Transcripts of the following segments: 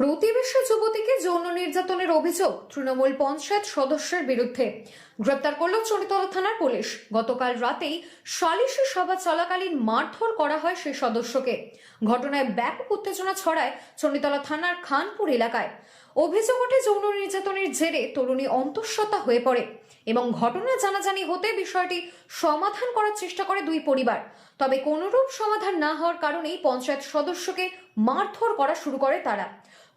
প্রতিবেশী যুবতীকে যৌন নির্যাতনের অভিযোগ তৃণমূল পঞ্চায়েত সদস্যের বিরুদ্ধে। গ্রেপ্তার করল চণ্ডীতলা থানার পুলিশ। গতকাল রাতেই সালিশি সভা চলাকালীন মারধর করা হয় সেই সদস্যকে। ঘটনায় ব্যাপক উত্তেজনা ছড়ায় চণ্ডীতলা থানার খানপুর এলাকায়। অভিযোগ ওঠে যৌন নির্যাতনের জেরে তরুণী অন্তঃসত্ত্বা হয়ে পড়ে এবং ঘটনা জানাজানি হতে বিষয়টি সমাধান করার চেষ্টা করে দুই পরিবার। তবে কোনরূপ সমাধান না হওয়ার কারণেই পঞ্চায়েত সদস্যকে মারধর করা শুরু করে তারা।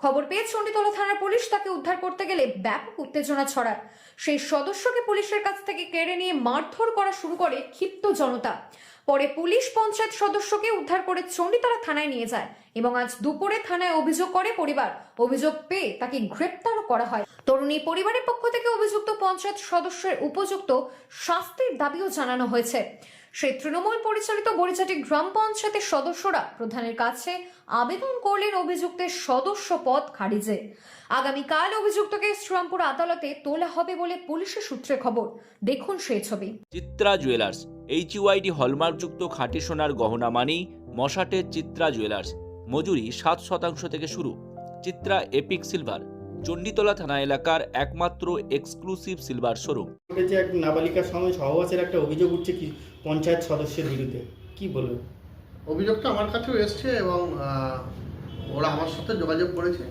খবর পেয়ে চণ্ডীতলা থানার পুলিশ তাকে উদ্ধার করতে গেলে ব্যাপক উত্তেজনা ছড়ায়। সেই সদস্যকে পুলিশের কাছ থেকে কেড়ে নিয়ে মারধর করা শুরু করে ক্ষিপ্ত জনতা। পরে পুলিশ পঞ্চায়েত সদস্যকে উদ্ধার করে চণ্ডীতলা থানায় নিয়ে যায় এবং আজ দুপুরে থানায় অভিযোগ করে পরিবার। অভিযোগ পেয়ে তাকে গ্রেপ্তারও করা হয়। তরুণী পরিবারের পক্ষ থেকে অভিযুক্ত পঞ্চায়েত সদস্যের উপযুক্ত শাস্তির দাবিও জানানো হয়েছে। সেই তৃণমূল পরিচালিত বরিচাটি গ্রাম পঞ্চায়েতের সদস্যরা প্রধানের কাছে আবেদন করলেন অভিযুক্তের সদস্য পদ খারিজে। আগামীকাল অভিযুক্তকে শ্রীরামপুর আদালতে তোলা হবে বলে পুলিশের সূত্রে খবর। দেখুন সেই ছবি। চিত্রা জুয়েলার্স এইচ ইউআইডি হলমার্কযুক্ত খাঁটি সোনার গহনা মানেই মশাটের চিত্রা জুয়েলার্স। মজুরি সাত শতাংশ থেকে শুরু। চিত্রা এপিক সিলভার চণ্ডীতলা থানা এলাকার একমাত্র এক্সক্লুসিভ সিলভার শোরুম যে এক নাবালিকার সঙ্গে সহবাসের একটা অভিযোগ উঠছে কি পঞ্চায়েত সদস্যের বিরুদ্ধে। কি বলবেন অভিযোগটা আমার কাছেও এসছে এবং ওরা আমার সাথে যোগাযোগ করেছে।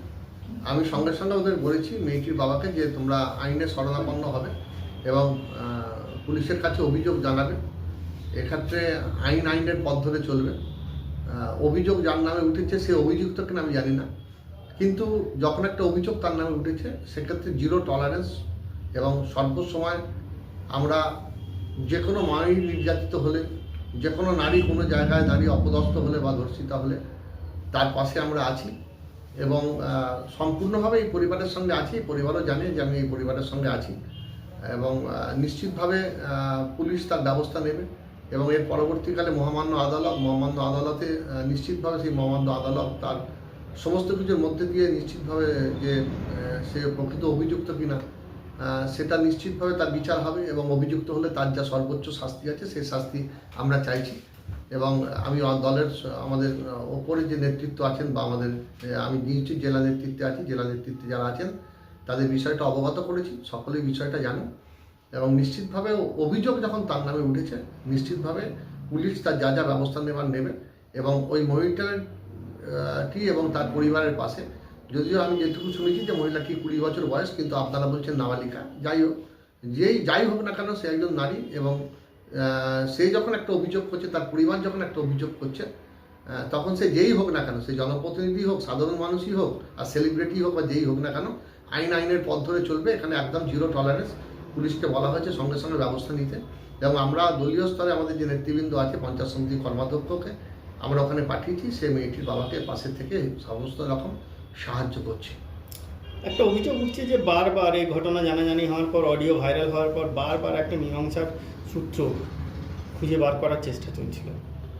আমি সঙ্গে সঙ্গে ওদের বলেছি, মেয়েটির বাবাকে যে তোমরা আইনের শরণাপন্ন হবে এবং পুলিশের কাছে অভিযোগ জানাবে। এক্ষেত্রে আইন আইনের পথ ধরে চলবে। অভিযোগ যার নামে উঠেছে, সে অভিযুক্ত কিনা আমি জানি না। কিন্তু যখন একটা অভিযোগ তার নামে উঠেছে, সেক্ষেত্রে জিরো টলারেন্স এবং সর্বসময় আমরা যে কোনো মায়ের নির্যাতিত হলে, যে কোনো নারী কোনো জায়গায় দাঁড়িয়ে অপদস্থ হলে বা ধর্ষিতা হলে তার পাশে আমরা আছি এবং সম্পূর্ণভাবে এই পরিবারের সঙ্গে আছি পরিবারও জানে যে আমি এই পরিবারের সঙ্গে আছি এবং নিশ্চিতভাবে পুলিশ তার ব্যবস্থা নেবে এবং এর পরবর্তীকালে মহামান্য আদালত, মহামান্য আদালতে নিশ্চিতভাবে সেই মহামান্য আদালত তার সমস্ত কিছুর মধ্যে দিয়ে নিশ্চিতভাবে যে সে প্রকৃত অভিযুক্ত কিনা সেটা নিশ্চিতভাবে তার বিচার হবে এবং অভিযুক্ত হলে তার যা সর্বোচ্চ শাস্তি আছে সেই শাস্তি আমরা চাইছি। এবং আমি দলের, আমাদের ওপরে যে নেতৃত্ব আছেন বা আমাদের আমি নিশ্চিত জেলা নেতৃত্বে আছি, জেলা নেতৃত্বে যারা আছেন, তাদের বিষয়টা অবগত করেছি, সকলেই বিষয়টা জানেন এবং নিশ্চিতভাবে অভিযোগ যখন তার নামে উঠেছে, নিশ্চিতভাবে পুলিশ তার যা যা ব্যবস্থা নেবার নেবে এবং ওই মহিলার টি এবং তার পরিবারের পাশে যদিও আমি যেটুকু শুনেছি যে মহিলা মহিলাটি কুড়ি বছর বয়স, কিন্তু আপনারা বলছেন নাবালিকা। যাই হোক, যেই যাই হোক না কেন সে একজন নারী এবং সে যখন একটা অভিযোগ করছে, তার পরিবার যখন একটা অভিযোগ করছে তখন সে যেই হোক না কেন, সে জনপ্রতিনিধি হোক, সাধারণ মানুষই হোক, আর সেলিব্রিটি হোক বা যেই হোক না কেন, আইন আইনের পথ ধরে চলবে। এখানে একদম জিরো টলারেন্স পুলিশকে বলা হয়েছে সঙ্গে সঙ্গে ব্যবস্থা নিতে। এবং আমরা দলীয় স্তরে আমাদের যে নেতৃবৃন্দ আছে, পঞ্চায়েত সমিতির কর্মাধ্যক্ষকে আমরা ওখানে পাঠিয়েছি। সে মেয়েটির বাবাকে পাশে থেকে সমস্ত রকম সাহায্য করছে। একটা অভিযোগ উঠছে যে বারবার এই ঘটনা জানাজানি হওয়ার পর অডিও ভাইরাল হওয়ার পর বারবার একটা মীমাংসার সূত্র খুঁজে বার করার চেষ্টা চলছিল।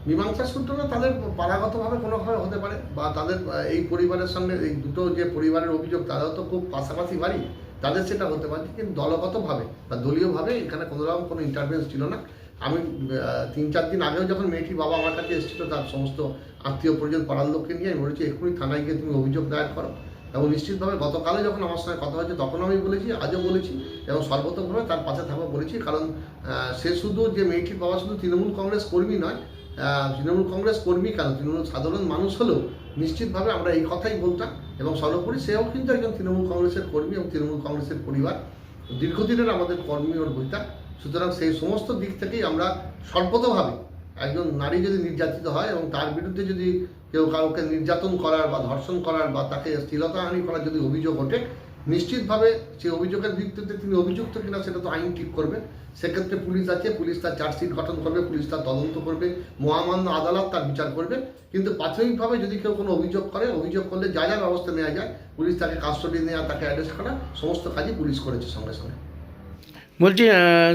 মীমাংসার সূত্রটা তাদের পাড়াগতভাবে কোনোভাবে হতে পারে বা তাদের এই পরিবারের সঙ্গে এই দুটো যে পরিবারের অভিযোগ তারাও তো খুব পাশাপাশি বাড়ি তাদের সেটা হতে পারে। কিন্তু দলগতভাবে বা দলীয়ভাবে এখানে কোনো রকম কোনো ইন্টারভেন্স ছিল না। আমি তিন চার দিন আগেও যখন মেয়েটির বাবা আমার কাছে এসেছিল, তার সমস্ত আত্মীয় পরিজন পাড়ার লোককে নিয়ে, আমি বলেছি, এক্ষুনি থানায় গিয়ে তুমি অভিযোগ দায়ের করো। এবং নিশ্চিতভাবে গতকালে যখন আমার সঙ্গে কথা হয়েছে তখন আমি বলেছি, আজও বলেছি, এবং সর্বতভাবে তার পাশে থাকব বলেছি, কারণ সে শুধু যে মেয়েটির বাবা শুধু তৃণমূল কংগ্রেস কর্মী নয় তৃণমূল কংগ্রেস কর্মী কেন? তৃণমূল সাধারণ মানুষ হলেও নিশ্চিতভাবে আমরা এই কথাই বলতাম, এবং সর্বোপরি সেও কিন্তু একজন তৃণমূল কংগ্রেসের কর্মী এবং তৃণমূল কংগ্রেসের পরিবার। দীর্ঘদিনের আমাদের কর্মী ওর বইটা সুতরাং সেই সমস্ত দিক থেকেই আমরা সর্বতভাবে একজন নারী যদি নির্যাতিত হয় এবং তার বিরুদ্ধে যদি কেউ কাউকে নির্যাতন করার বা ধর্ষণ করার বা তাকে শ্লীলতাহানি করার যদি অভিযোগ ওঠে, নিশ্চিতভাবে সেই অভিযোগের ভিত্তিতে তিনি অভিযুক্ত কিনা সেটা তো আইন ঠিক করবে। সেক্ষেত্রে পুলিশ আছে, পুলিশ তার চার্জশিট গঠন করবে, পুলিশ তার তদন্ত করবে, মহামান্য আদালত তার বিচার করবে। কিন্তু প্রাথমিকভাবে যদি কেউ কোনো অভিযোগ করে, অভিযোগ করলে যা যা ব্যবস্থা নেওয়া যায়, পুলিশ তাকে কাস্টডি নেওয়া তাকে অ্যারেস্ট করা, সমস্ত কাজই পুলিশ করেছে সঙ্গে সঙ্গে। বলছি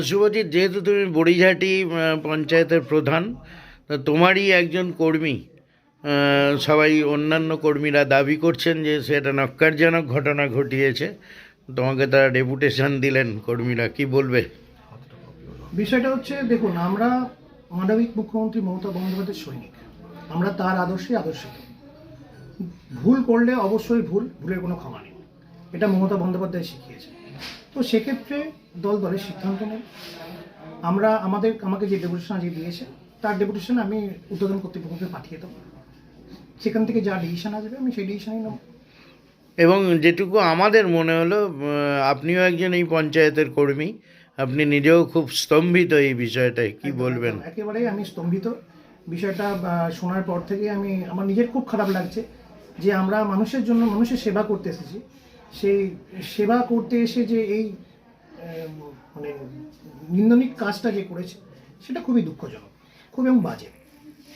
শুভজিৎ যেহেতু তুমি বড়িঝাটি পঞ্চায়েতের প্রধান তোমারই একজন কর্মী সবাই অন্যান্য কর্মীরা দাবি করছেন যে সেটা নক্কারজনক ঘটনা ঘটিয়েছে। তোমাকে তারা ডেপুটেশন দিলেন কর্মীরা, কি বলবে? বিষয়টা হচ্ছে, দেখুন, আমরা মানবিক মুখ্যমন্ত্রী মমতা বন্দ্যোপাধ্যায়ের সৈনিক। আমরা তার আদর্শে আদর্শিত। ভুল করলে অবশ্যই ভুল, ভুলের কোনো ক্ষমা নেই। এটা মমতা বন্দ্যোপাধ্যায় শিখিয়েছে তো সেক্ষেত্রে দল দলের সিদ্ধান্ত নেয় আমরা আমাদের আমাকে যে ডেপুটেশন আজকে দিয়েছে তার ডেপুটেশন আমি উদ্বোধন কর্তৃপক্ষকে পাঠিয়ে দেবো। সেখান থেকে যা ডিসিশন আসবে আমি সেই ডিসিশনই নেব। এবং যেটুকু আমাদের মনে হলো আপনিও একজন এই পঞ্চায়েতের কর্মী আপনি নিজেও খুব স্তম্ভিত এই বিষয়টায় কি বলবেন। একেবারেই আমি স্তম্ভিত। বিষয়টা শোনার পর থেকে আমি আমার নিজের খুব খারাপ লাগছে যে আমরা মানুষের জন্য মানুষের সেবা করতে এসেছি। সেই সেবা করতে এসে যে এই মানে নিন্দনিক কাজটা যে করেছে সেটা খুবই দুঃখজনক খুব এবং বাজে।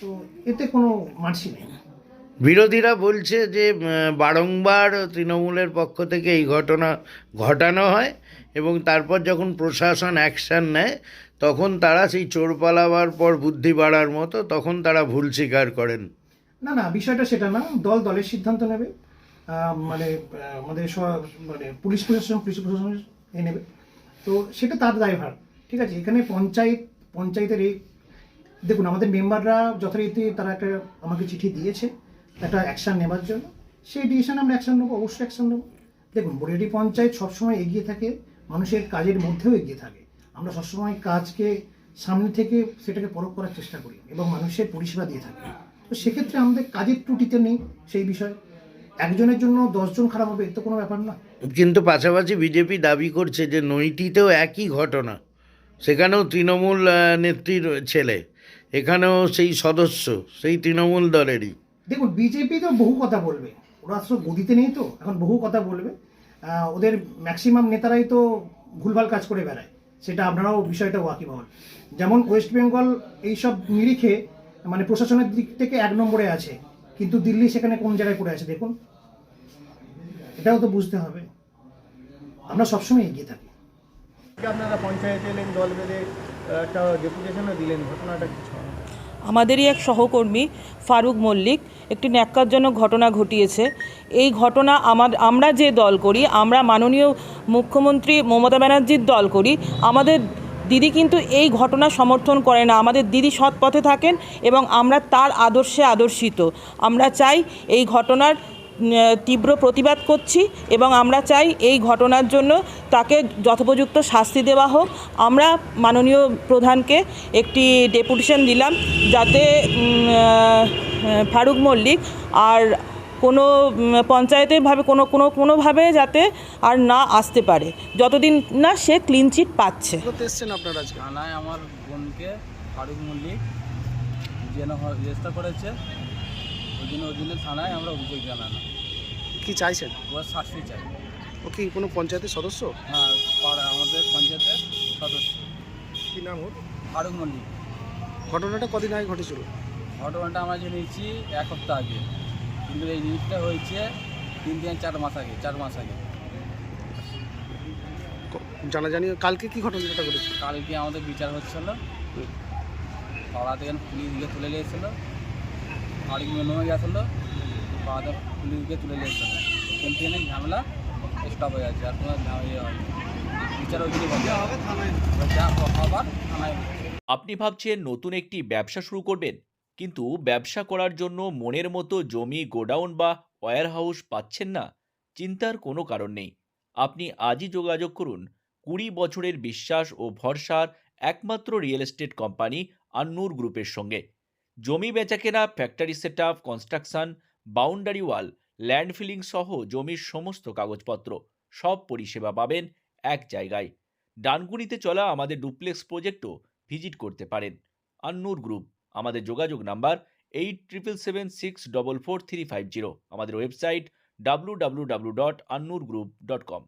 তো এতে কোনো মার্সি নেই। বিরোধীরা বলছে যে বারংবার তৃণমূলের পক্ষ থেকে এই ঘটনা ঘটানো হয় এবং তারপর যখন প্রশাসন অ্যাকশন নেয় তখন তারা সেই চোর পালাবার পর বুদ্ধি বাড়ার মতো তখন তারা ভুল স্বীকার করেন। না না বিষয়টা সেটা না। দল দলের সিদ্ধান্ত নেবে। মানে আমাদের স- মানে পুলিশ প্রশাসন পুলিশ প্রশাসন এ নেবে। তো সেটা তার দায়ভার। ঠিক আছে, এখানে পঞ্চায়েত, পঞ্চায়েতের এই দেখুন, আমাদের মেম্বাররা যথারীতি তারা একটা আমাকে চিঠি দিয়েছে, একটা অ্যাকশন নেবার জন্য। সেই ডিসিশন আমরা অ্যাকশান নেব, অবশ্যই অ্যাকশান নেব। দেখুন বরিয়াটি পঞ্চায়েত সবসময় এগিয়ে থাকে, মানুষের কাজের মধ্যেও এগিয়ে থাকে। আমরা সবসময় কাজকে সামনে থেকে সেটাকে পরখ করার চেষ্টা করি এবং মানুষের পরিষেবা দিয়ে থাকি। তো সেক্ষেত্রে আমাদের কাজের ত্রুটিতে নেই সেই বিষয়ে। একজনের জন্য দশজন খারাপ হবে এ তো কোনো ব্যাপার না। কিন্তু পাশাপাশি বিজেপি দাবি করছে যে নৈটিতেও একই ঘটনা সেখানেও তৃণমূল নেত্রীর ছেলে এখানেও সেই সদস্য সেই তৃণমূল দলেরই। দেখুন বিজেপি তো বহু কথা বলবে ওরা তো গদিতে নেই তো এখন বহু কথা বলবে। ওদের ম্যাক্সিমাম নেতারাই তো ভুলভাল কাজ করে বেড়ায় সেটা আপনারাও বিষয়টা ওয়াকিবহল। যেমন ওয়েস্ট বেঙ্গল এইসব নিরিখে মানে প্রশাসনের দিক থেকে এক নম্বরে আছে কিন্তু দিল্লি সেখানে কোন জায়গায় পড়ে আছে দেখুন? এটাও তো বুঝতে হবে। আমরা সবসময় এগিয়ে থাকি। আপনারা পঞ্চায়েতে এলেন দল বেঁধে একটা ডেপুটেশনও দিলেন ঘটনাটা কিছু আমাদেরই এক সহকর্মী ফারুক মল্লিক একটি ন্যাক্কারজনক ঘটনা ঘটিয়েছে। এই ঘটনা আমার আমরা যে দল করি আমরা মাননীয় মুখ্যমন্ত্রী মমতা ব্যানার্জির দল করি আমাদের দিদি কিন্তু এই ঘটনা সমর্থন করে না। আমাদের দিদি সৎ পথে থাকেন এবং আমরা তার আদর্শে আদর্শিত। আমরা চাই এই ঘটনার তীব্র প্রতিবাদ করছি এবং আমরা চাই এই ঘটনার জন্য তাকে যথোপযুক্ত শাস্তি দেওয়া হোক। আমরা মাননীয় প্রধানকে একটি ডেপুটেশন দিলাম যাতে ফারুক মল্লিক আর কোনো উম, পঞ্চায়েতের ভাবে কোনো কোনো কোনোভাবে যাতে আর না আসতে পারে। যতদিন না সে ক্লিন চিট পাচ্ছে। থানায় আমার বোনকে ফারুক মল্লিক যেন রেজিস্টার করেছে। ওই জন্য ওই জন্য থানায় আমরা অভিযোগ জানানো কি চাইছেন? ওর শাস্তি চাই। ও কি কোনো পঞ্চায়েতের সদস্য? হ্যাঁ পাড়া আমাদের পঞ্চায়েতের সদস্য। কি নাম ওর? ফারুক মল্লিক। ঘটনাটা কদিন আগে ঘটেছিল? ঘটনাটা আমরা জেনেছি এক সপ্তাহ আগে। কিন্তু এই জিনিসটা হয়েছে তিন দিন চার মাস আগে চার মাস আগে। জানা জানি কালকে কি ঘটনাটা ঘটেছে? কালকে আমাদের বিচার হচ্ছিল। পাড়া থেকে পুলিশ গিয়ে তুলে নিয়েছিল আরেক নেমে গেছিল। পাড়াতে পুলিশ গিয়ে তুলে নিয়েছিল এখান থেকে ঝামেলা স্টপ হয়ে যাচ্ছে আর কোনো ঝামেলা ইয়ে হয়নি। বিচার ওইখানে বন্ধ এবার যা আবার থানায়। আপনি ভাবছেন নতুন একটি ব্যবসা শুরু করবেন? কিন্তু ব্যবসা করার জন্য মনের মতো জমি, গোডাউন বা ওয়্যার হাউস পাচ্ছেন না, চিন্তার কোনো কারণ নেই। আপনি আজই যোগাযোগ করুন। কুড়ি বছরের বিশ্বাস ও ভরসার একমাত্র রিয়েল এস্টেট কোম্পানি আন্নুর গ্রুপের সঙ্গে। জমি বেচাকেনা, factory set up construction, boundary wall land filling সহ জমির সমস্ত কাগজপত্র সব পরিষেবা পাবেন এক জায়গায়। ডানকুনিতে চলা আমাদের ডুপ্লেক্স প্রজেক্টও ভিজিট করতে পারেন। আন্নুর গ্রুপ। আমাদের যোগাযোগ number eight triple seven six double four three five zero আমাদের website W W W dot Annur group dot com